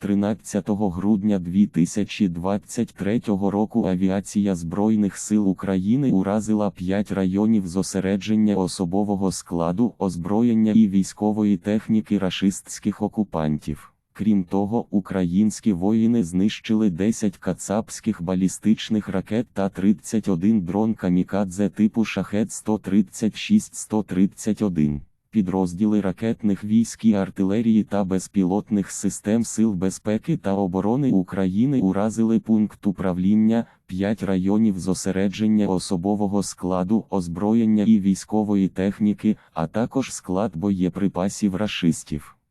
13 грудня 2023 року авіація Збройних сил України уразила 5 районів зосередження особового складу, озброєння і військової техніки рашистських окупантів. Крім того, українські воїни знищили 10 кацапських балістичних ракет та 31 дрон камікадзе типу шахет 136-131. Підрозділи ракетних військ і артилерії та безпілотних систем Сил безпеки та оборони України уразили пункт управління, 5 районів зосередження особового складу, озброєння і військової техніки, а також склад боєприпасів рашистів.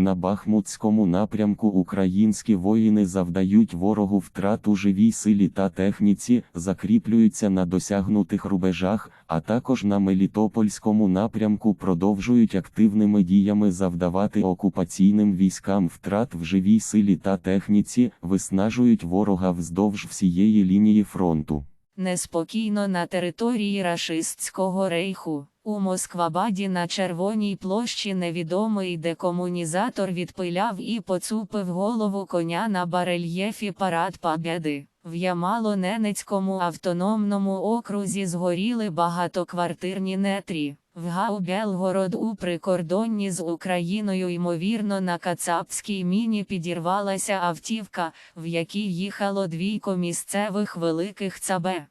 На Бахмутському напрямку українські воїни завдають ворогу втрат у живій силі та техніці, закріплюються на досягнутих рубежах, а також на Мелітопольському напрямку продовжують активними діями завдавати окупаційним військам втрат в живій силі та техніці, виснажують ворога вздовж всієї лінії фронту. Неспокійно на території рашистського рейху. У Москвабаді на Червоній площі невідомий декомунізатор відпиляв і поцупив голову коня на барельєфі Парад Побєди. В Ямало-Ненецькому автономному окрузі згоріли багатоквартирні нетрі. В Гау-Белгород у прикордонні з Україною ймовірно на Кацапській міні підірвалася автівка, в якій їхало двійко місцевих великих цабе.